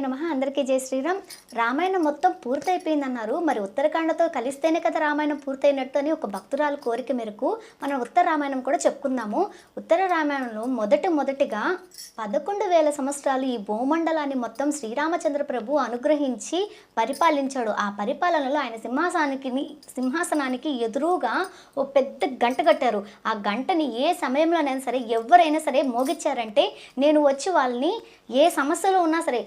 నమ. అందరికీ జై శ్రీరామ్. రామాయణం మొత్తం పూర్తయిపోయిందన్నారు. మరి ఉత్తరాఖండతో కలిస్తేనే కదా రామాయణం పూర్తయినట్టు అని ఒక భక్తురాలు కోరిక మేరకు మనం ఉత్తర రామాయణం కూడా చెప్పుకుందాము. ఉత్తర రామాయణంలో మొదటి మొదటిగా పదకొండు వేల సంవత్సరాలు ఈ భూమండలాన్ని మొత్తం శ్రీరామచంద్ర ప్రభు అనుగ్రహించి పరిపాలించాడు. ఆ పరిపాలనలో ఆయన సింహాసనానికి సింహాసనానికి ఎదురుగా ఓ పెద్ద గంట కట్టారు. ఆ గంటని ఏ సమయంలోనైనా సరే ఎవరైనా సరే మోగించారంటే నేను వచ్చి వాళ్ళని ఏ సమస్యలో ఉన్నా సరే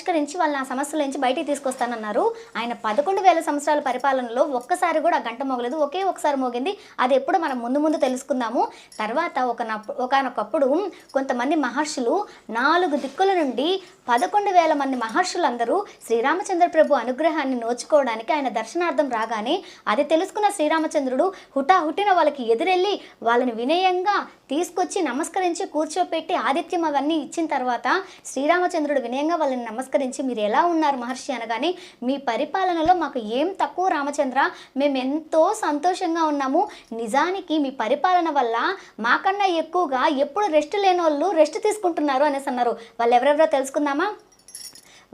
పరిష్కరించి వాళ్ళని ఆ సమస్యల నుంచి బయటికి తీసుకొస్తానన్నారు. ఆయన పదకొండు వేల సంవత్సరాల పరిపాలనలో ఒక్కసారి కూడా గంట మోగలేదు. ఒకే ఒకసారి మోగింది. అది ఎప్పుడు మనం ముందు ముందు తెలుసుకుందాము. తర్వాత ఒక ఒకనొకప్పుడు కొంతమంది మహర్షులు నాలుగు దిక్కుల నుండి పదకొండు వేల మంది మహర్షులందరూ శ్రీరామచంద్ర ప్రభు అనుగ్రహాన్ని నోచుకోవడానికి ఆయన దర్శనార్థం రాగానే అది తెలుసుకున్న శ్రీరామచంద్రుడు హుటాహుటిన వాళ్ళకి ఎదురెళ్ళి వాళ్ళని వినయంగా తీసుకొచ్చి నమస్కరించి కూర్చోపెట్టి ఆదిత్యం అవన్నీ ఇచ్చిన తర్వాత శ్రీరామచంద్రుడు వినయంగా వాళ్ళని నమస్కరించి మీరు ఎలా ఉన్నారు మహర్షి అనగానే మీ పరిపాలనలో మాకు ఏం తక్కువ రామచంద్ర? మేము ఎంతో సంతోషంగా ఉన్నాము. నిజానికి మీ పరిపాలన వల్ల మాకన్నా ఎక్కువగా ఎప్పుడు రెస్ట్ లేని వాళ్ళు రెస్ట్ తీసుకుంటున్నారు అనేసి అన్నారు. వాళ్ళు ఎవరెవరో తెలుసుకుందామా?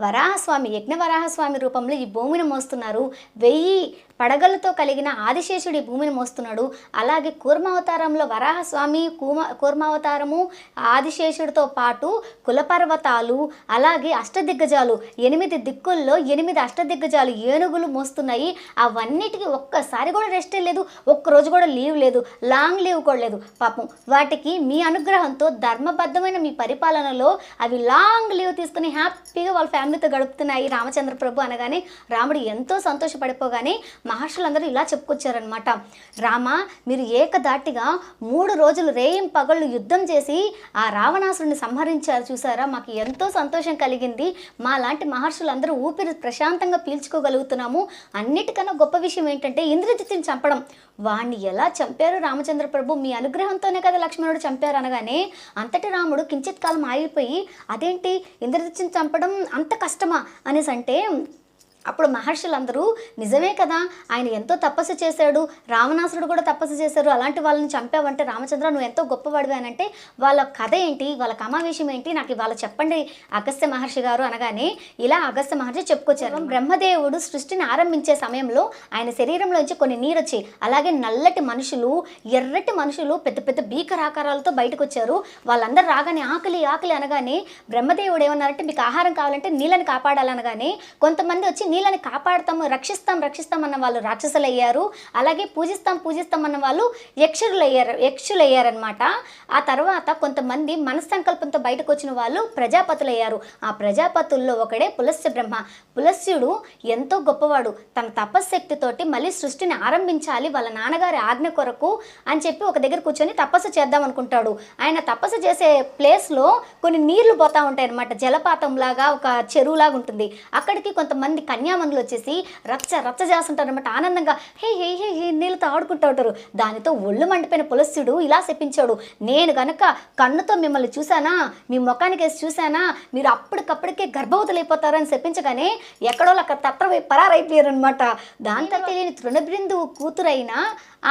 వరాహస్వామి యజ్ఞ వరాహస్వామి రూపంలో ఈ భూమిని మోస్తున్నారు. వెయ్యి పడగలతో కలిగిన ఆదిశేషుడి భూమిని మోస్తున్నాడు. అలాగే కూర్మావతారంలో వరాహస్వామి కూమ కూర్మావతారము ఆదిశేషుడితో పాటు కులపర్వతాలు అలాగే అష్టదిగ్గజాలు. ఎనిమిది దిక్కుల్లో ఎనిమిది అష్టదిగ్గజాలు ఏనుగులు మోస్తున్నాయి. అవన్నిటికీ ఒక్కసారి కూడా రెస్ట్ లేదు. ఒక్కరోజు కూడా లీవ్ లేదు. లాంగ్ లీవ్ కూడా లేదు. పాపం వాటికి మీ అనుగ్రహంతో ధర్మబద్ధమైన మీ పరిపాలనలో అవి లాంగ్ లీవ్ తీసుకుని హ్యాపీగా వాళ్ళ ఫ్యామిలీతో గడుపుతున్నాయి రామచంద్ర ప్రభు అనగానే. రాముడు ఎంతో సంతోషపడిపోగానే మహర్షులందరూ ఇలా చెప్పుకొచ్చారనమాట రామ మీరు ఏకదాటిగా మూడు రోజులు రేయం పగళ్ళు యుద్ధం చేసి ఆ రావణాసురుని సంహరించారు చూసారా? మాకు ఎంతో సంతోషం కలిగింది. మా లాంటి మహర్షులందరూ ఊపిరి ప్రశాంతంగా పీల్చుకోగలుగుతున్నాము. అన్నిటికన్నా గొప్ప విషయం ఏంటంటే ఇంద్రజిత్తుని చంపడం. వాణ్ణి ఎలా చంపారు రామచంద్ర ప్రభు? మీ అనుగ్రహంతోనే కదా లక్ష్మణుడు చంపారు అనగానే అంతటి రాముడు కించిత్ కాలం ఆగిపోయి అదేంటి ఇంద్రజిత్తుని చంపడం అంత కష్టమా అనేసి అంటే అప్పుడు మహర్షులందరూ నిజమే కదా ఆయన ఎంతో తపస్సు చేశాడు రావణాసురుడు కూడా తపస్సు చేశారు అలాంటి వాళ్ళని చంపావంటే రామచంద్ర నువ్వు ఎంతో గొప్పవాడివి అని అంటే వాళ్ళ కథ ఏంటి వాళ్ళ కమావేశం ఏంటి నాకు ఇవాళ చెప్పండి అగస్త్య మహర్షి గారు అనగానే ఇలా అగస్త్య మహర్షి చెప్పుకొచ్చారు. బ్రహ్మదేవుడు సృష్టిని ఆరంభించే సమయంలో ఆయన శరీరంలోంచి కొన్ని నీరు వచ్చాయి అలాగే నల్లటి మనుషులు ఎర్రటి మనుషులు పెద్ద పెద్ద భీకరాకారాలతో బయటకు వచ్చారు వాళ్ళందరూ రాగానే ఆకలి ఆకలి అనగానే బ్రహ్మదేవుడు ఏమన్నారంటే మీకు ఆహారం కావాలంటే నీళ్ళని కాపాడాలనగానే కొంతమంది వచ్చి నీళ్ళని కాపాడతాము రక్షిస్తాం రక్షిస్తాం అన్న వాళ్ళు రాక్షసులు అయ్యారు అలాగే పూజిస్తాం పూజిస్తాం అన్న వాళ్ళు యక్షులు అయ్యారు యక్షులు అయ్యారనమాట ఆ తర్వాత కొంతమంది మనస్సంకల్పంతో బయటకు వచ్చిన వాళ్ళు ప్రజాపతులు అయ్యారు ఆ ప్రజాపతుల్లో ఒకడే పులస్య బ్రహ్మ. పులస్యుడు ఎంతో గొప్పవాడు. తన తపశ్శక్తితోటి మళ్ళీ సృష్టిని ఆరంభించాలి వాళ్ళ నాన్నగారి ఆజ్ఞ కొరకు అని చెప్పి ఒక దగ్గర కూర్చొని తపస్సు చేద్దాం అనుకుంటాడు. ఆయన తపస్సు చేసే ప్లేస్లో కొన్ని నీళ్ళు పోతా ఉంటాయి అనమాట జలపాతంలాగా ఒక చెరువులాగా ఉంటుంది అక్కడికి కొంతమంది కన్యామందులు వచ్చేసి రచ్చ రచ్చ చేస్తుంటారు అనమాట ఆనందంగా హే హే హే హే నీళ్ళతో ఆడుకుంటూ ఉంటారు. దానితో ఒళ్ళు మండిపోయిన పులస్సుడు ఇలా చెప్పించాడు నేను గనక కన్నుతో మిమ్మల్ని చూశానా? మీ ముఖానికి వేసి చూశానా? మీరు అప్పటికప్పటికే గర్భవతులు అయిపోతారని చెప్పించగానే ఎక్కడో అక్కడ తత్ర పరారైపోయారు అనమాట దాంతో తెలియని తృణబృందు కూతురైన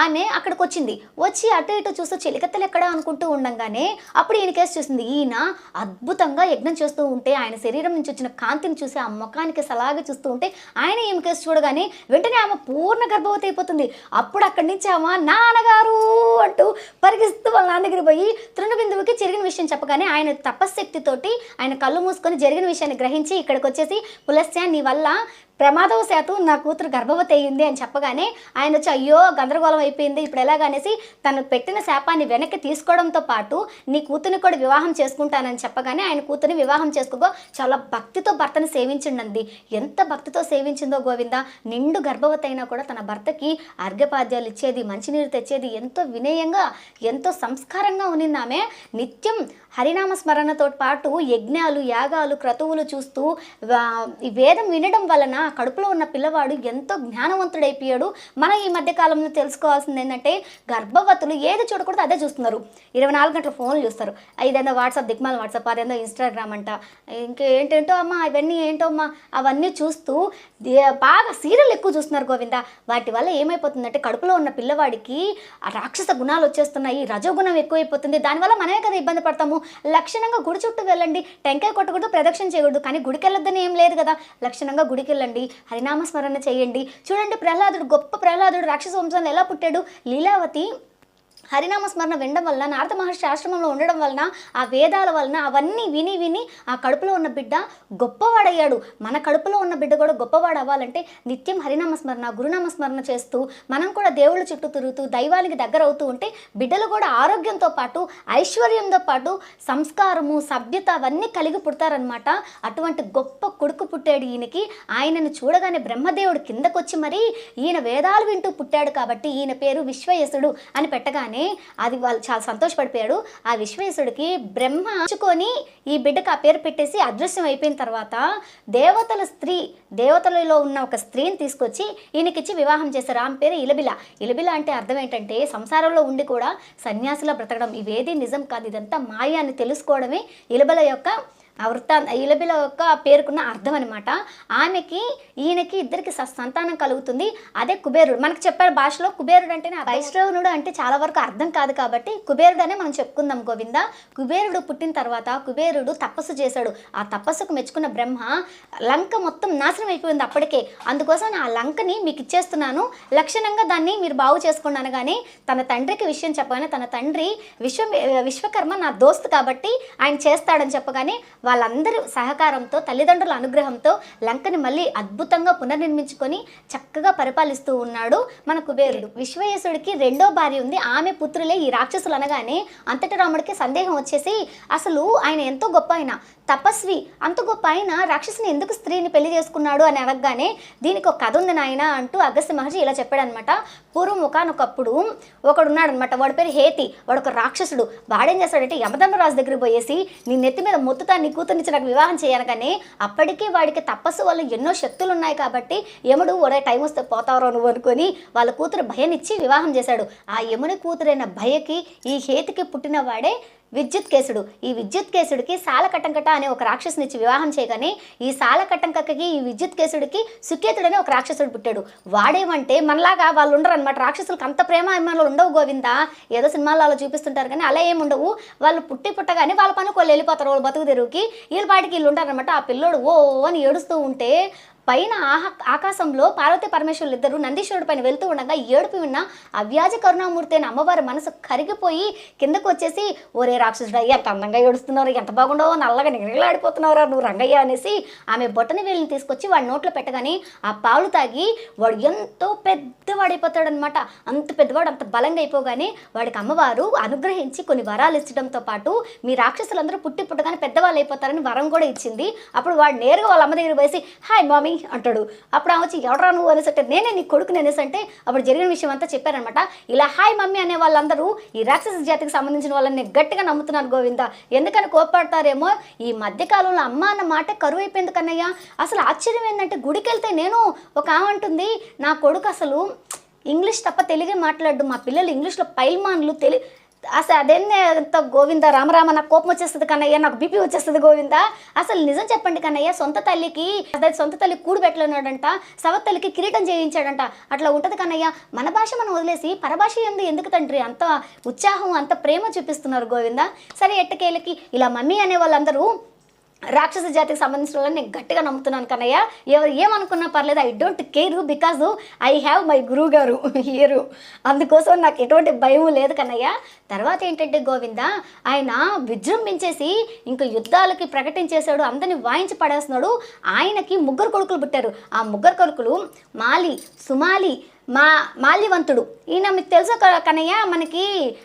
ఆమె అక్కడికి వచ్చింది వచ్చి అటు ఇటు చూస్తూ చెలికత్తలు ఎక్కడా అనుకుంటూ ఉండంగానే అప్పుడు ఈయన కేసు చూసింది. ఈయన అద్భుతంగా యజ్ఞం చేస్తూ ఉంటే ఆయన శరీరం నుంచి వచ్చిన కాంతిని చూసి ఆ ముఖానికి సలాగా చూస్తూ ఉంటే ఆయన ఏం కేసు చూడగానే వెంటనే ఆమె పూర్ణ గర్భవతి అయిపోతుంది. అప్పుడు అక్కడి నుంచి ఆమె నాన్నగారు అంటూ పరిగిస్తూ వాళ్ళ నాన్న దగ్గర పోయి తృణబిందువుకి జరిగిన విషయం చెప్పగానే ఆయన తపశ్శక్తితోటి ఆయన కళ్ళు మూసుకొని జరిగిన విషయాన్ని గ్రహించి ఇక్కడికి వచ్చేసి పులస్య నీ వల్ల ప్రమాదవశాత్తు నా కూతురు గర్భవతి అయ్యింది అని చెప్పగానే ఆయన వచ్చి అయ్యో గందరగోళం అయిపోయింది. ఇప్పుడు ఎలాగనేసి తను పెట్టిన శాపాన్ని వెనక్కి తీసుకోవడంతో పాటు నీ కూతురిని కూడా వివాహం చేసుకుంటానని చెప్పగానే ఆయన కూతురిని వివాహం చేసుకోగో చాలా భక్తితో భర్తను సేవించిండంది. ఎంత భక్తితో సేవించిందో గోవింద? నిండు గర్భవతి అయినా కూడా తన భర్తకి అర్ఘ్యపాద్యాలు ఇచ్చేది మంచినీరు తెచ్చేది ఎంతో వినయంగా ఎంతో సంస్కారంగా ఉన్నిందామే. నిత్యం హరినామ స్మరణతో పాటు యజ్ఞాలు యాగాలు క్రతువులు చూస్తూ ఈ వేదం వినడం వలన కడుపులో ఉన్న పిల్లవాడు ఎంతో జ్ఞానవంతుడైపోయాడు. మనం ఈ మధ్య కాలంలో తెలుసుకోవాల్సింది ఏంటంటే గర్భవతులు ఏది చూడకూడదు అదే చూస్తున్నారు. ఇరవై నాలుగు గంటల ఫోన్లు చూస్తారు. ఇదేందో వాట్సాప్ దిగ్మాల వాట్సాప్ అదేందో ఇన్స్టాగ్రామ్ అంట. ఇంకేంటేంటో అమ్మా ఇవన్నీ ఏంటో అమ్మా అవన్నీ చూస్తూ బాగా సీరియల్ ఎక్కువ చూస్తున్నారు గోవింద. వాటి వల్ల ఏమైపోతుందంటే కడుపులో ఉన్న పిల్లవాడికి రాక్షస గుణాలు వచ్చేస్తున్నాయి రజోగుణం ఎక్కువైపోతుంది. దానివల్ల మనమే కదా ఇబ్బంది పడతాము. లక్షణంగా గుడి చుట్టూ వెళ్ళండి. టెంకాయ కొట్టకూడదు ప్రదక్షిణ చేయకూడదు. కానీ గుడికి వెళ్ళొద్దని ఏం లేదు కదా. లక్షణంగా గుడికి వెళ్ళండి. హరినామ స్మరణ చేయండి. చూడండి ప్రహ్లాదుడు గొప్ప ప్రహ్లాదుడు రాక్షస వంశాన్ని ఎలా పుట్టాడు? లీలావతి హరినామ స్మరణ వినడం వల్ల నారద మహర్షి ఆశ్రమంలో ఉండడం వలన ఆ వేదాల వలన అవన్నీ విని విని ఆ కడుపులో ఉన్న బిడ్డ గొప్పవాడయ్యాడు. మన కడుపులో ఉన్న బిడ్డ కూడా గొప్పవాడు అవ్వాలంటే నిత్యం హరినామ స్మరణ గురునామ స్మరణ చేస్తూ మనం కూడా దేవుళ్ళ చుట్టూ తిరుగుతూ దైవానికి దగ్గర అవుతూ ఉంటే బిడ్డలు కూడా ఆరోగ్యంతో పాటు ఐశ్వర్యంతో పాటు సంస్కారము సభ్యత అవన్నీ కలిగి పుడతారనమాట అటువంటి గొప్ప కొడుకు పుట్టాడు ఈయనకి. ఆయనను చూడగానే బ్రహ్మదేవుడు కిందకొచ్చి మరి ఈయన వేదాలు వింటూ పుట్టాడు కాబట్టి ఈయన పేరు విశ్వయసుడు అని పెట్టగానే అది వాళ్ళు చాలా సంతోషపడిపోయాడు. ఆ విశ్వేశుడికి బ్రహ్మ ఉంచుకొని ఈ బిడ్డకు ఆ పేరు పెట్టేసి అదృశ్యం అయిపోయిన తర్వాత దేవతల స్త్రీ దేవతలలో ఉన్న ఒక స్త్రీని తీసుకొచ్చి ఈయనకిచ్చి వివాహం చేశారు. ఆమె పేరు ఇలబిల. ఇలబిల అంటే అర్థం ఏంటంటే సంసారంలో ఉండి కూడా సన్యాసిలా బ్రతకడం. ఇవేది నిజం కాదు. ఇదంతా మాయ అని తెలుసుకోవడమే ఇలబిల యొక్క ఆ వృత్తా ఇలబిల యొక్క పేరుకున్న అర్థం అనమాట ఆమెకి ఈయనకి ఇద్దరికి స- సంతానం కలుగుతుంది. అదే కుబేరుడు. మనకు చెప్పారు భాషలో కుబేరుడు అంటేనే వైష్ణవునుడు అంటే చాలా వరకు అర్థం కాదు కాబట్టి కుబేరుడు అనే మనం చెప్పుకుందాం గోవింద. కుబేరుడు పుట్టిన తర్వాత కుబేరుడు తపస్సు చేశాడు. ఆ తపస్సుకు మెచ్చుకున్న బ్రహ్మ లంక మొత్తం నాశనం అయిపోయింది అప్పటికే. అందుకోసం ఆ లంకని మీకు ఇచ్చేస్తున్నాను. లక్షణంగా దాన్ని మీరు బాగు చేసుకోండి అనగానే తన తండ్రికి విషయం చెప్పగానే తన తండ్రి విశ్వ విశ్వకర్మ నా దోస్తు కాబట్టి ఆయన చేస్తాడని చెప్పగానే వాళ్ళందరి సహకారంతో తల్లిదండ్రుల అనుగ్రహంతో లంకని మళ్ళీ అద్భుతంగా పునర్నిర్మించుకొని చక్కగా పరిపాలిస్తూ ఉన్నాడు మన కుబేరుడు. విశ్వయేశుడికి రెండో భార్య ఉంది. ఆమె పుత్రులే ఈ రాక్షసులు అనగానే అంతటి రాముడికి సందేహం వచ్చేసి అసలు ఆయన ఎంతో గొప్ప ఆయన. తపస్వి అంత గొప్ప ఆయన రాక్షసుని ఎందుకు స్త్రీని పెళ్ళి చేసుకున్నాడు అని అడగగానే దీనికి ఒక కథ ఉంది నాయన అంటూ అగస్త్య మహర్షి ఇలా చెప్పాడనమాట. పూర్వం ఒకనొకప్పుడు ఒకడున్నాడనమాట. వాడి పేరు హేతి. వాడు ఒక రాక్షసుడు. వాడేం చేస్తాడంటే యమధర్మరాజు దగ్గరికి పోయేసి నీ నెత్తి మీద మొత్తుతాన్ని కూతురునిచ్చి నాకు వివాహం చేయనగానే అప్పటికే వాడికి తపస్సు వల్ల ఎన్నో శక్తులు ఉన్నాయి కాబట్టి యముడు ఒడే టైం వస్తే పోతావరో నువ్వు అనుకొని వాళ్ళ కూతురు భయనిచ్చి వివాహం చేశాడు. ఆ యముని కూతురైన భయకి ఈ హేతికి పుట్టిన వాడే విద్యుత్ కేసుడు. ఈ విద్యుత్ కేసుడికి సాలకటంకట అనే ఒక రాక్షసునిచ్చి వివాహం చేయగానే ఈ సాలకటంకకి ఈ విద్యుత్ కేసుడికి సుకేతుడనే ఒక రాక్షసుడు పుట్టాడు. వాడేమంటే మనలాగా వాళ్ళు ఉండరు అనమాట రాక్షసులకు అంత ప్రేమ అభిమానులు ఉండవు గోవింద? ఏదో సినిమాలలో చూపిస్తుంటారు కానీ అలా ఏముండవు వాళ్ళు పుట్టి పుట్టగానే వాళ్ళ పనులు వాళ్ళు వెళ్ళిపోతారు. వాళ్ళు బతుకు తెరువుకి. వీళ్ళ పాటికి వీళ్ళు ఉంటారనమాట ఆ పిల్లోడు ఓ అని ఏడుస్తూ ఉంటే పైన ఆహా ఆకాశంలో పార్వతీ పరమేశ్వరులు ఇద్దరు నందీశ్వరుడు పైన వెళ్తూ ఉండగా ఏడుపు విన్న అవ్యాజ కరుణామూర్తి అయిన అమ్మవారి మనసు కరిగిపోయి కిందకు వచ్చేసి ఒరే రాక్షసుడు ఎంత అందంగా ఏడుస్తున్నారు ఎంత బాగుండో నల్లగా నిగలాడిపోతున్నావురా నువ్వు రంగయ్య అనేసి ఆమె బొట్టని వేలిని తీసుకొచ్చి వాడి నోట్లో పెట్టగానే ఆ పాలు తాగి వాడు ఎంతో పెద్దవాడైపోతాడనమాట అంత పెద్దవాడు అంత బలంగా అయిపోగానే వాడికి అమ్మవారు అనుగ్రహించి కొన్ని వరాలు ఇచ్చడంతో పాటు మీ రాక్షసులందరూ పుట్టి పుట్టగానే పెద్దవాళ్ళు అయిపోతారని వరం కూడా ఇచ్చింది. అప్పుడు వాడు నేరుగా వాళ్ళ అమ్మ దగ్గర వేసి హాయ్ మామీ అంటాడు. అప్పుడు ఆమె వచ్చి ఎవడరా నువ్వు? అనేసి అంటే నేనే నీ కొడుకుని అనేసంటే అంటే అప్పుడు జరిగిన విషయం అంతా చెప్పారనమాట ఇలా హాయ్ మమ్మీ అనే వాళ్ళందరూ ఈ రాక్షస జాతికి సంబంధించిన వాళ్ళని నేను గట్టిగా నమ్ముతున్నాను గోవింద. ఎందుకని కోప్పడతారేమో? ఈ మధ్యకాలంలో అమ్మ అన్న మాట కరువు అయిపోయింది కన్నయ్య. అసలు ఆశ్చర్యం ఏంటంటే గుడికి వెళ్తే నేను ఒక ఆమె అంటుంది నా కొడుకు అసలు ఇంగ్లీష్ తప్ప తెలుగే మాట్లాడు మా పిల్లలు ఇంగ్లీష్లో పైల్మాన్లు తెలి అసలు అదేందే అంత గోవింద రామరామ నాకు కోపం వచ్చేస్తుంది కన్నయ్య నాకు బీపీ వచ్చేస్తుంది గోవింద. అసలు నిజం చెప్పండి కన్నయ్య సొంత తల్లికి అదే సొంత తల్లి కూడు పెట్టలేనాడంట సవ తల్లికి కిరీటం చేయించాడంట. అట్లా ఉంటుంది కన్నయ్య. మన భాష మనం వదిలేసి పరభాష ఎందు ఎందుకు తండ్రి? అంత ఉత్సాహం అంత ప్రేమ చూపిస్తున్నారు గోవింద. సరే ఎట్టకేలకి ఇలా మమ్మీ అనే వాళ్ళందరూ రాక్షస జాతికి సంబంధించిన వాళ్ళని నేను గట్టిగా నమ్ముతున్నాను కన్నయ్య. ఎవరు ఏమనుకున్నా పర్లేదు I don't care because I have my గురువు గారు హియరు అందుకోసం నాకు ఎటువంటి భయం లేదు కన్నయ్య. తర్వాత ఏంటంటే గోవింద ఆయన విజృంభించేసి ఇంకా యుద్ధాలకి ప్రకటించేశాడు అందరిని వాయించి పడేస్తున్నాడు. ఆయనకి ముగ్గురు కొడుకులు పుట్టారు. ఆ ముగ్గురు కొడుకులు మాలి సుమాలి మా మాల్యవంతుడు. ఈయన మీకు తెలుసు క- కన్నయ్య? మనకి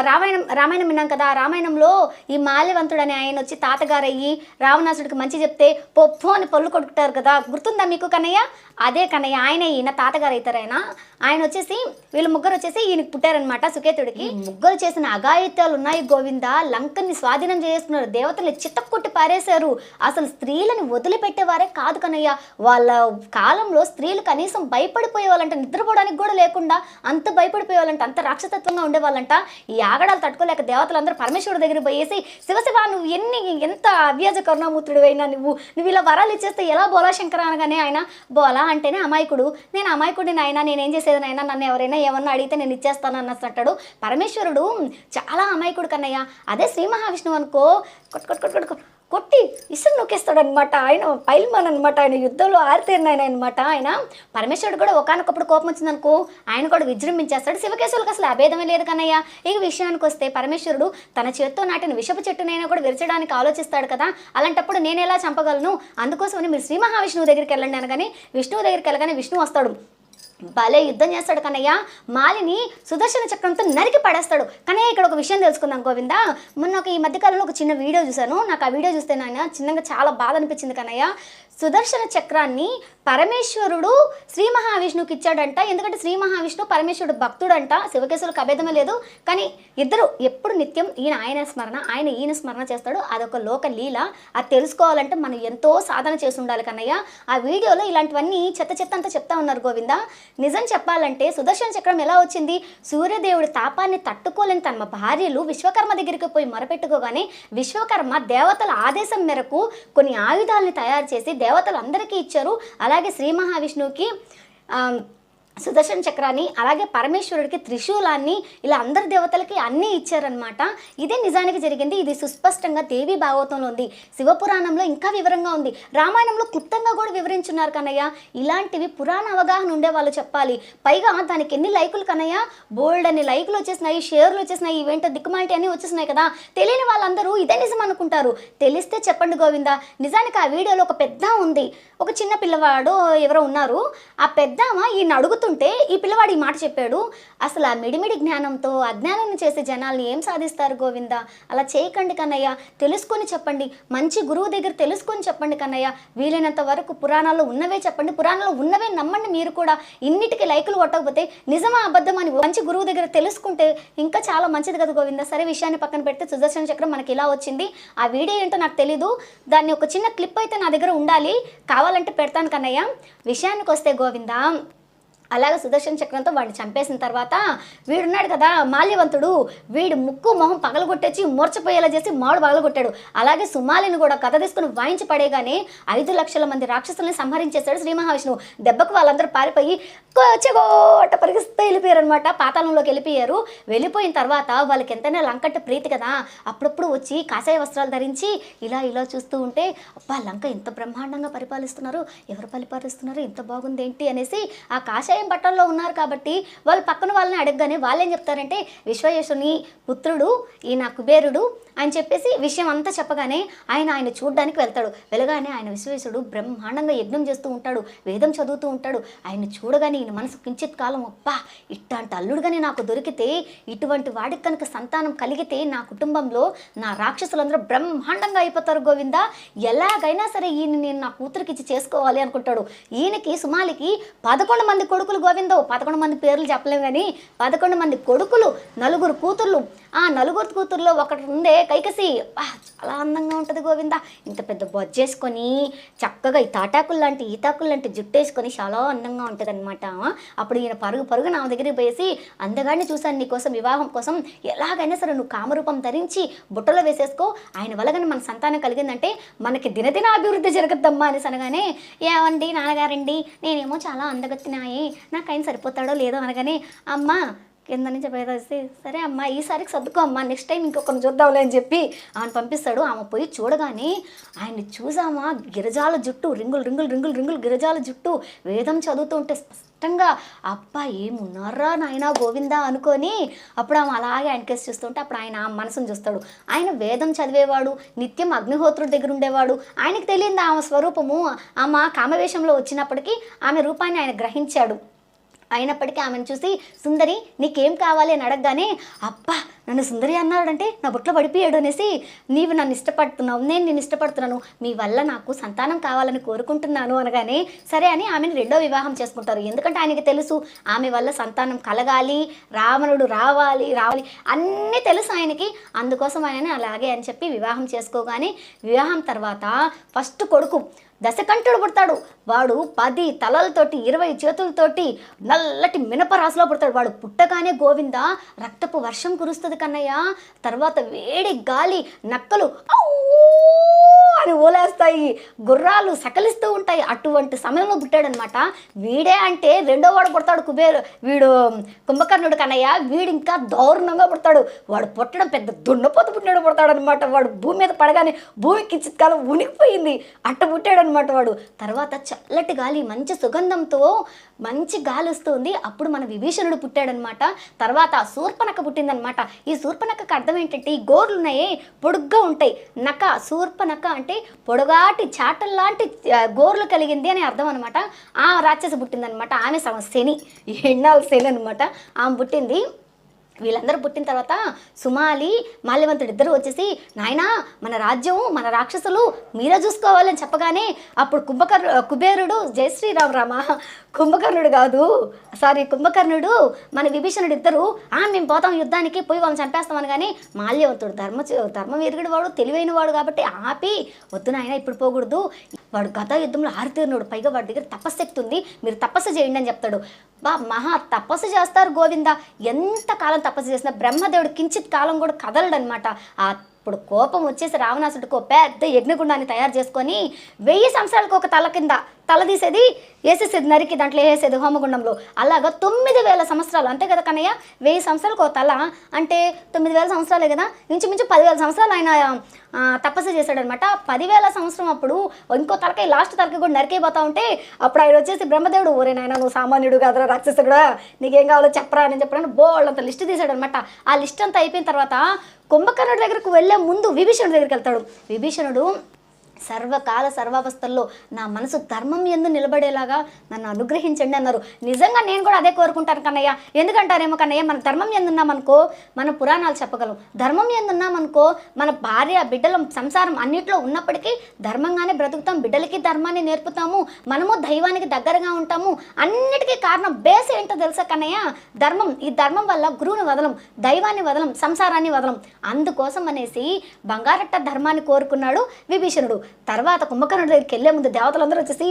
రామాయణం రామాయణం విన్నాం కదా? రామాయణంలో ఈ మాల్యవంతుడు అని ఆయన వచ్చి తాతగారు అయ్యి రావణాసుడికి మంచి చెప్తే పొప్పు అని పళ్ళు కొట్టుకుంటారు కదా? గుర్తుందా మీకు కన్నయ్య? అదే కన్నయ్య ఆయన ఈయన తాతగారు అవుతారు ఆయన ఆయన వచ్చేసి వీళ్ళు ముగ్గురు వచ్చేసి ఈయనకి పుట్టారనమాట సుకేతుడికి. ముగ్గురు చేసిన అఘాయిత్యాలు ఉన్నాయి గోవింద. లంకని స్వాధీనం చేసుకున్నారు. దేవతలు చిత్తకొట్టి పారేశారు. అసలు స్త్రీలను వదిలిపెట్టేవారే కాదు కన్నయ్య. వాళ్ళ కాలంలో స్త్రీలు కనీసం భయపడిపోయే వాళ్ళంటే నిద్రపోయే నిద్రపోవడానికి కూడా లేకుండా అంత భయపడిపోయేవాళ్ళంట అంత రాక్షసత్వంగా ఉండేవాళ్ళంట. ఈ ఆగడాలు తట్టుకోలేక దేవతలందరూ పరమేశ్వరుడు దగ్గర పోయేసి శివశివ నువ్వు ఎన్ని ఎంత అవ్యాజ కరుణామూర్తుడు అయినా నువ్వు? నువ్వు ఇలా వరాలు ఇచ్చేస్తే ఎలా బోలా శంకర అనగానే ఆయన? బోలా అంటేనే అమాయకుడు. నేను అమాయకుడిని నాయన నేనేం చేసేది నాయన? నన్ను ఎవరైనా ఏమన్నా అడిగితే నేను ఇచ్చేస్తాను అన్నట్టు పరమేశ్వరుడు చాలా అమాయకుడు కన్నయ్య. అదే శ్రీ మహావిష్ణువు అనుకో. కొట్టు కొట్టి ఇసురు నొక్కేస్తాడు అనమాట ఆయన పైల్మాన్ అనమాట ఆయన యుద్ధంలో ఆరితేరిన ఆయన అనమాట ఆయన. పరమేశ్వరుడు కూడా ఒకనొకప్పుడు కోపం వచ్చిందనుకో ఆయన కూడా విజృంభించేస్తాడు శివకేశవులకు అసలు అభేదమే లేదు కన్నయ్య. ఈ విషయానికి వస్తే పరమేశ్వరుడు తన చేత్తో నాటిన విషపు చెట్టునైనా కూడా విరచడానికి ఆలోచిస్తాడు కదా. అలాంటప్పుడు నేను ఎలా చంపగలను? అందుకోసమని మీరు శ్రీ మహావిష్ణువు దగ్గరికి వెళ్ళండి అనగానే విష్ణువు దగ్గరికి వెళ్ళగానే విష్ణువు వస్తాడు. భలే యుద్ధం చేస్తాడు కన్నయ్య. మాలిని సుదర్శన చక్రంతో నరికి పడేస్తాడు. కన్నయ్య ఇక్కడ ఒక విషయం తెలుసుకుందాం గోవింద. మొన్న ఒక ఈ మధ్యకాలంలో ఒక చిన్న వీడియో చూశాను. నాకు ఆ వీడియో చూస్తే నాయన చిన్నగా చాలా బాధ అనిపించింది కన్నయ్య. సుదర్శన చక్రాన్ని పరమేశ్వరుడు శ్రీ మహావిష్ణువుకి ఇచ్చాడంట. ఎందుకంటే శ్రీ మహావిష్ణు పరమేశ్వరుడు భక్తుడంట. శివకేశవులకు అభేదమే లేదు. కానీ ఇద్దరు ఎప్పుడు నిత్యం ఈయన ఆయన స్మరణ ఆయన ఈయన స్మరణ చేస్తాడు. అదొక లోక లీల. అది తెలుసుకోవాలంటే మనం ఎంతో సాధన చేసి ఉండాలి కన్నయ్య. ఆ వీడియోలో ఇలాంటివన్నీ చెత్త చెత్త అంతా చెప్తా ఉన్నారు గోవింద. నిజం చెప్పాలంటే సుదర్శన చక్రం ఎలా వచ్చింది? సూర్యదేవుడి తాపాన్ని తట్టుకోలేని తన భార్యలు విశ్వకర్మ దగ్గరికి పోయి మొరపెట్టుకోగానే విశ్వకర్మ దేవతల ఆదేశం మేరకు కొన్ని ఆయుధాలని తయారు చేసి దేవతలు అందరికీ ఇచ్చారు. అలాగే శ్రీ మహావిష్ణువుకి సుదర్శన చక్రాన్ని అలాగే పరమేశ్వరుడికి త్రిశూలాన్ని ఇలా అందరి దేవతలకి అన్నీ ఇచ్చారనమాట ఇదే నిజానికి జరిగింది. ఇది సుస్పష్టంగా దేవి భాగవతంలో ఉంది. శివపురాణంలో ఇంకా వివరంగా ఉంది. రామాయణంలో క్లుప్తంగా కూడా వివరించున్నారు కన్నయ్య. ఇలాంటివి పురాణ అవగాహన ఉండే వాళ్ళు చెప్పాలి. పైగా దానికి ఎన్ని లైకులు కన్నయ్య? బోల్డ్ అని లైకులు వచ్చేసినాయి షేర్లు వచ్చేసినాయి ఇవేంటో దిక్కుమాలిటీ అన్నీ వచ్చేసినాయి కదా. తెలియని వాళ్ళందరూ ఇదే నిజం అనుకుంటారు. తెలిస్తే చెప్పండి గోవింద. నిజానికి ఆ వీడియోలో ఒక పెద్ద ఉంది. ఒక చిన్న పిల్లవాడు ఎవరో ఉన్నారు. ఆ పెద్దామ ఈయన చూస్తుంటే ఈ పిల్లవాడు ఈ మాట చెప్పాడు. అసలు ఆ మిడిమిడి జ్ఞానంతో అజ్ఞానం చేసే జనాల్ని ఏం సాధిస్తారు గోవింద? అలా చేయకండి కన్నయ్య. తెలుసుకొని చెప్పండి. మంచి గురువు దగ్గర తెలుసుకొని చెప్పండి కన్నయ్య. వీలైనంత వరకు పురాణాల్లో ఉన్నవే చెప్పండి. పురాణాల్లో ఉన్నవే నమ్మండి మీరు కూడా. ఇన్నిటికి లైకులు కొట్టకపోతే నిజమా అబద్ధం అని మంచి గురువు దగ్గర తెలుసుకుంటే ఇంకా చాలా మంచిది కదా గోవింద? సరే విషయాన్ని పక్కన పెడితే సుదర్శన చక్రం మనకి ఇలా వచ్చింది. ఆ వీడియో ఏంటో నాకు తెలీదు. దాన్ని ఒక చిన్న క్లిప్ అయితే నా దగ్గర ఉండాలి. కావాలంటే పెడతాను కన్నయ్య. విషయానికి వస్తే గోవింద అలాగే సుదర్శన చక్రంతో వాడిని చంపేసిన తర్వాత వీడున్నాడు కదా మాల్యవంతుడు. వీడు ముక్కు మొహం పగలగొట్టేసి మూర్చపోయేలా చేసి మాడు పగలగొట్టాడు. అలాగే సుమాలిని కూడా కథ తీసుకుని వాయించి పడేగానే ఐదు లక్షల మంది రాక్షసుల్ని సంహరించేశాడు శ్రీ మహావిష్ణువు. దెబ్బకు వాళ్ళందరూ పారిపోయి చెగోట పరిగిస్తూ వెళ్ళిపోయారు అనమాట పాతాళంలోకి వెళ్ళిపోయారు. వెళ్ళిపోయిన తర్వాత వాళ్ళకి ఎంతైనా లంకట ప్రీతి కదా. అప్పుడప్పుడు వచ్చి కాషాయ వస్త్రాలు ధరించి ఇలా ఇలా చూస్తూ ఉంటే అబ్బా లంక ఎంత బ్రహ్మాండంగా పరిపాలిస్తున్నారు. ఎవరు పరిపాలిస్తున్నారు? ఎంత బాగుంది ఏంటి అనేసి ఆ కాషాయ పట్టంలో ఉన్నారు కాబట్టి వాళ్ళు పక్కన వాళ్ళని అడగగానే వాళ్ళు ఏం చెప్తారంటే విశ్వయేశుని పుత్రుడు ఈయన కుబేరుడు అని చెప్పేసి విషయం అంతా చెప్పగానే ఆయన ఆయన చూడడానికి వెళ్తాడు. వెళ్ళగానే ఆయన విశ్వేశుడు బ్రహ్మాండంగా యజ్ఞం చేస్తూ ఉంటాడు. వేదం చదువుతూ ఉంటాడు. ఆయన చూడగానే ఈయన మనసు కించిత్ కాలం అప్పా ఇట్లాంటి అల్లుడుగానే నాకు దొరికితే ఇటువంటి వాడికి కనుక సంతానం కలిగితే నా కుటుంబంలో నా రాక్షసులందరూ బ్రహ్మాండంగా అయిపోతారు గోవింద. ఎలాగైనా సరే ఈయన నేను నా కూతురికి ఇచ్చి చేసుకోవాలి అనుకుంటాడు. ఈయనకి సుమాలికి పదకొండు మంది కొడుకులు గోవిందో. పదకొండు మంది పేర్లు చెప్పలేము కానీ పదకొండు మంది కొడుకులు నలుగురు కూతుర్లు. ఆ నలుగురు కూతుర్లో ఒకటి ఉండే కైకసి. అబ్బా, చాలా అందంగా ఉంటుంది గోవింద. ఇంత పెద్ద బొజ్జేసుకొని చక్కగా ఈ తాటాకులు లాంటి ఈతాకులు లాంటి జుట్టేసుకొని చాలా అందంగా ఉంటుంది అనమాట అప్పుడు ఈయన పరుగు పరుగు నా దగ్గరికి పోయేసి అందగాడిని చూశాను నీకోసం వివాహం కోసం. ఎలాగైనా సరే నువ్వు కామరూపం ధరించి బుట్టలో వేసేసుకో. ఆయన వల్ల కానీ మన సంతానం కలిగిందంటే మనకి దినదిన అభివృద్ధి జరుగుద్దమ్మా అనేసి అనగానే ఏమండి నాన్నగారండి నేనేమో చాలా అందగత్తినాయి. నాకు ఆయన సరిపోతాడో లేదో అనగానే అమ్మ కింద నుంచి పేరేసి సరే అమ్మా ఈసారికి సర్దుకో అమ్మా నెక్స్ట్ టైం ఇంకొకరిని చూద్దాంలే అని చెప్పి ఆమెను పంపిస్తాడు. ఆమె పోయి చూడగానే ఆయన్ని చూసామా? గిరజాల జుట్టు రింగులు రింగులు రింగులు రింగులు గిరజాల జుట్టు వేదం చదువుతూ ఉంటే స్పష్టంగా అబ్బా ఏమున్నారా నాయనా గోవిందా అనుకొని అప్పుడు ఆమె అలాగే ఆయన కేసు చూస్తుంటే అప్పుడు ఆయన ఆ మనసును చూస్తాడు. ఆయన వేదం చదివేవాడు నిత్యం అగ్నిహోత్రుడి దగ్గర ఉండేవాడు. ఆయనకు తెలియదు ఆమె స్వరూపము. ఆమె కామవేషంలో వచ్చినప్పటికీ ఆమె రూపాన్ని ఆయన గ్రహించాడు. అయినప్పటికీ ఆమెను చూసి సుందరి నీకేం కావాలి అని అడగగానే అబ్బా నన్ను సుందరి అన్నాడంటే నా బుట్లో పడిపోయాడు అనేసి నీవు నన్ను ఇష్టపడుతున్నావు నేను నేను ఇష్టపడుతున్నాను మీ వల్ల నాకు సంతానం కావాలని కోరుకుంటున్నాను అనగానే సరే అని ఆమెను రెండో వివాహం చేసుకుంటారు. ఎందుకంటే ఆయనకి తెలుసు ఆమె వల్ల సంతానం కలగాలి రావణుడు రావాలి రావాలి అన్నీ తెలుసు ఆయనకి. అందుకోసం ఆయన అలాగే అని చెప్పి వివాహం చేసుకోగానే వివాహం తర్వాత ఫస్ట్ కొడుకు దశకంఠుడు పుడతాడు. వాడు పది తలలతోటి ఇరవై చేతులతోటి నల్లటి మినపరాశిలో పుడతాడు. వాడు పుట్టగానే గోవింద రక్తపు వర్షం కురుస్తుంది కన్నయ్య. తర్వాత వేడి గాలి నక్కలు "ఔ!" ఓలేస్తాయి గుర్రాలు సకలిస్తూ ఉంటాయి. అటువంటి సమయంలో పుట్టాడనమాట. వీడే అంటే రెండో వాడు పుడతాడు కుబేరు వీడు కుంభకర్ణుడు కన్నయ్య వీడు ఇంకా దారుణంగా పుడతాడు. వాడు పుట్టడం పెద్ద దున్నపోత పుట్టినాడు పుడతాడు అనమాట వాడు భూమి మీద పడగానే భూమి కించిత్ కాలం ఉనికిపోయింది. అట్ట పుట్టాడనమాట వాడు. తర్వాత చల్లటి గాలి మంచి సుగంధంతో మంచి గాలి వస్తుంది. అప్పుడు మన విభీషణుడు పుట్టాడనమాట. తర్వాత శూర్పనక పుట్టిందనమాట. ఈ శూర్పనకకు అర్థం ఏంటంటే ఈ గోర్లు ఉన్నాయి పొడుగ్గా ఉంటాయి. నక శూర్పనక అంటే పొడగాటి చాటల్లాంటి లాంటి గోర్లు కలిగింది అని అర్థం అనమాట ఆ రాక్షసి పుట్టిందనమాట ఆమె సమ శని ఎన్నాళ్ళు శని అనమాట ఆమె పుట్టింది వీళ్ళందరూ పుట్టిన తర్వాత సుమాలి మాల్యవంతుడు ఇద్దరు వచ్చేసి నాయనా మన రాజ్యం మన రాక్షసులు మీరే చూసుకోవాలని చెప్పగానే అప్పుడు కుంభకర్ కుబేరుడు జై శ్రీరామ్ రామ కుంభకర్ణుడు కాదు. సారీ కుంభకర్ణుడు మన విభీషణుడు ఇద్దరు ఆ మేము పోతాం యుద్ధానికి పోయి వాళ్ళని చంపేస్తామని కానీ మాల్యవంతుడు ధర్మ ధర్మవీరుడు వాడు తెలివైన వాడు కాబట్టి ఆపి వద్దు నాయన ఇప్పుడు పోకూడదు. వాడు గత యుద్ధంలో ఆరితేరినాడు పైగా వాడి దగ్గర తపశక్తి ఉంది మీరు తపస్సు చేయండి అని చెప్తాడు. బా మహా తపస్సు చేస్తారు గోవింద. ఎంత కాలం తపస్సు చేసినా బ్రహ్మదేవుడు కించిత్ కాలం కూడా కదలడనమాట అప్పుడు కోపం వచ్చేసి రావణాసుడికి పెద్ద యజ్ఞగుండాన్ని తయారు చేసుకొని వెయ్యి సంవత్సరాలకు ఒక తల కింద తల తీసేది వేసేసేది నరికి దాంట్లో వేసేది హోమగుండంలో. అలాగా తొమ్మిది వేల సంవత్సరాలు. అంతే కదా కన్నయ్య? వెయ్యి సంవత్సరాలకు ఒక తల. అంటే తొమ్మిది వేల సంవత్సరాలే కదా? ఇంచుమించు పదివేల సంవత్సరాలు ఆయన తపస్సు చేశాడనమాట పదివేల సంవత్సరం అప్పుడు ఇంకో తలకై లాస్ట్ తలకి కూడా నరికైపోతా ఉంటే అప్పుడు ఆయన వచ్చేసి బ్రహ్మదేవుడు ఓరే నాయన నువ్వు సామాన్యుడు కాదురా రాక్షసుడు. నీకేం కావాలో చెప్పరా అని చెప్పడానికి బోళ్ళంత లిస్ట్ తీసాడనమాట ఆ లిస్ట్ అంతా అయిపోయిన తర్వాత కుంభకర్ణుడి దగ్గరకు వెళ్ళే ముందు విభీషణుడి దగ్గరికి వెళ్తాడు. విభీషణుడు సర్వకాల సర్వావస్థల్లో నా మనసు ధర్మం ఎందు నిలబడేలాగా నన్ను అనుగ్రహించండి అన్నారు. నిజంగా నేను కూడా అదే కోరుకుంటాను కన్నయ్య. ఎందుకంటారేమో కన్నయ్య మన ధర్మం ఎందున్నామనుకో మన పురాణాలు చెప్పగలం. ధర్మం ఎందున్నామనుకో మన భార్య బిడ్డల సంసారం అన్నిట్లో ఉన్నప్పటికీ ధర్మంగానే బ్రతుకుతాం బిడ్డలకి ధర్మాన్ని నేర్పుతాము మనము దైవానికి దగ్గరగా ఉంటాము. అన్నిటికీ కారణం బేస్ ఏంటో తెలుసా కన్నయ్య? ధర్మం. ఈ ధర్మం వల్ల గురువుని వదలం దైవాన్ని వదలం సంసారాన్ని వదలం. అందుకోసం అనేసి బంగారట్ట ధర్మాన్ని కోరుకున్నాడు విభీషణుడు. తర్వాత కుంభకర్ణుడి దగ్గరికి వెళ్ళే ముందు దేవతలందరూ వచ్చేసి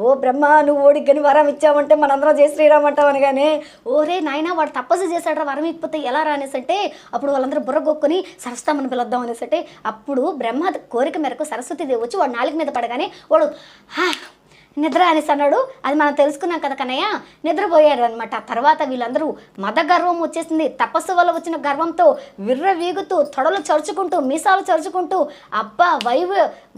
ఓ బ్రహ్మ నువ్వు ఓడికి వరం ఇచ్చావంటే మనందరం జయ శ్రీరామ్ అంటాం అనగానే ఓరే నాయన వాడు తపస్సు చేశాడు వరం ఇప్పితే ఎలా రానేసంటే అంటే అప్పుడు వాళ్ళందరూ బుర్ర కొక్కుని సరస్తామని పిలుద్దాం అనేసి అంటే అప్పుడు బ్రహ్మ కోరిక మేరకు సరస్వతి వచ్చి వాడు నాలుగు మీద పడగానే వాడు "హా, నిద్ర అనేసి అన్నాడు అది మనం తెలుసుకున్నాం కదా కన్నయ్య నిద్రపోయాడు అనమాట తర్వాత వీళ్ళందరూ మద గర్వం వచ్చేసింది. తపస్సు వల్ల వచ్చిన గర్వంతో విర్ర వీగుతూ తొడలు చరుచుకుంటూ మీసాలు చరుచుకుంటూ అబ్బా వైవ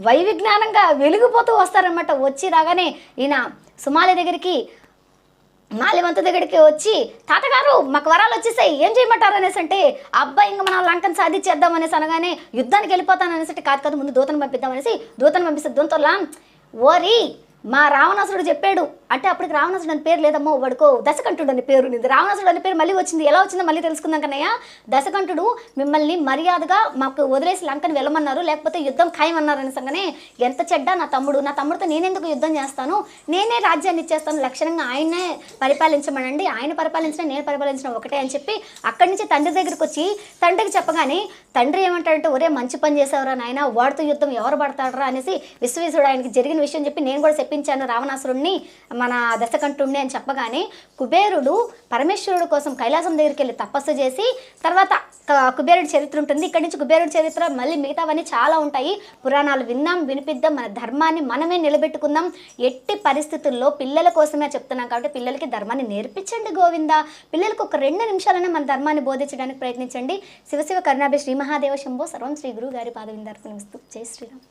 వైవిజ్ఞానంగా వెలిగిపోతూ వస్తారనమాట వచ్చి రాగానే ఈయన సుమాలి దగ్గరికి మాలివంత దగ్గరికి వచ్చి తాతగారు మాకు వరాలు వచ్చేసాయి. ఏం చేయమంటారు? అనేసి అంటే అబ్బాయి ఇంకా మనం లంకను సాధించేద్దాం అనేసి అనగానే యుద్ధానికి వెళ్ళిపోతాను అనేసి అంటే కాదు కాదు ముందు దూతను పంపిద్దాం అనేసి దూతను పంపిస్తే దూతలా ఓరి మా రావణాసురుడు చెప్పాడు అంటే అప్పటికి రావణాసుడు అని పేరు లేదమ్మో వాడుకో దశకంఠుడు అని పేరు ఉంది. రావణాసుడు అనే పేరు మళ్ళీ వచ్చింది. ఎలా వచ్చిందో మళ్ళీ తెలుసుకుందాం కన్నయ్య. దశకంఠుడు మిమ్మల్ని మర్యాదగా మాకు వదిలేసి లంకని వెళ్ళమన్నారు లేకపోతే యుద్ధం ఖాయం అన్నారు సంగనే ఎంత చెడ్డ నా తమ్ముడు. నా తమ్ముడితో నేనెందుకు యుద్ధం చేస్తాను? నేనే రాజ్యాన్ని ఇచ్చేస్తాను. లక్షణంగా ఆయనే పరిపాలించమనండి. ఆయన పరిపాలించిన నేను పరిపాలించిన ఒకటే అని చెప్పి అక్కడి నుంచి తండ్రి దగ్గరికి వచ్చి తండ్రికి చెప్పగానే తండ్రి ఏమంటాడంటే ఒరే మంచి పని చేసేవరా నాయన? వాడితో యుద్ధం ఎవరు పడతాడరా? అనేసి విశ్వేశ్వరుడు ఆయనకి జరిగిన విషయం చెప్పి నేను కూడా చెప్పించాను రావణాసురుణ్ణి. మన దశకంఠుణ్ణి అని చెప్పగానే కుబేరుడు పరమేశ్వరుడు కోసం కైలాసం దగ్గరికి వెళ్ళి తపస్సు చేసి తర్వాత కుబేరుడి చరిత్ర ఉంటుంది. ఇక్కడి నుంచి కుబేరుడి చరిత్ర మళ్ళీ మిగతావన్నీ చాలా ఉంటాయి. పురాణాలు విన్నాం వినిపిద్దాం. మన ధర్మాన్ని మనమే నిలబెట్టుకుందాం. ఎట్టి పరిస్థితుల్లో పిల్లల కోసమే చెప్తున్నాం కాబట్టి పిల్లలకి ధర్మాన్ని నేర్పించండి గోవింద. పిల్లలకు ఒక రెండు నిమిషాలనే మన ధర్మాన్ని బోధించడానికి ప్రయత్నించండి. శివశివ కరుణాభి శ్రీ మహాదేవ శంభో. సర్వం శ్రీ గురువు గారి పాదవిందార్పణిస్తూ జై శ్రీరామ్.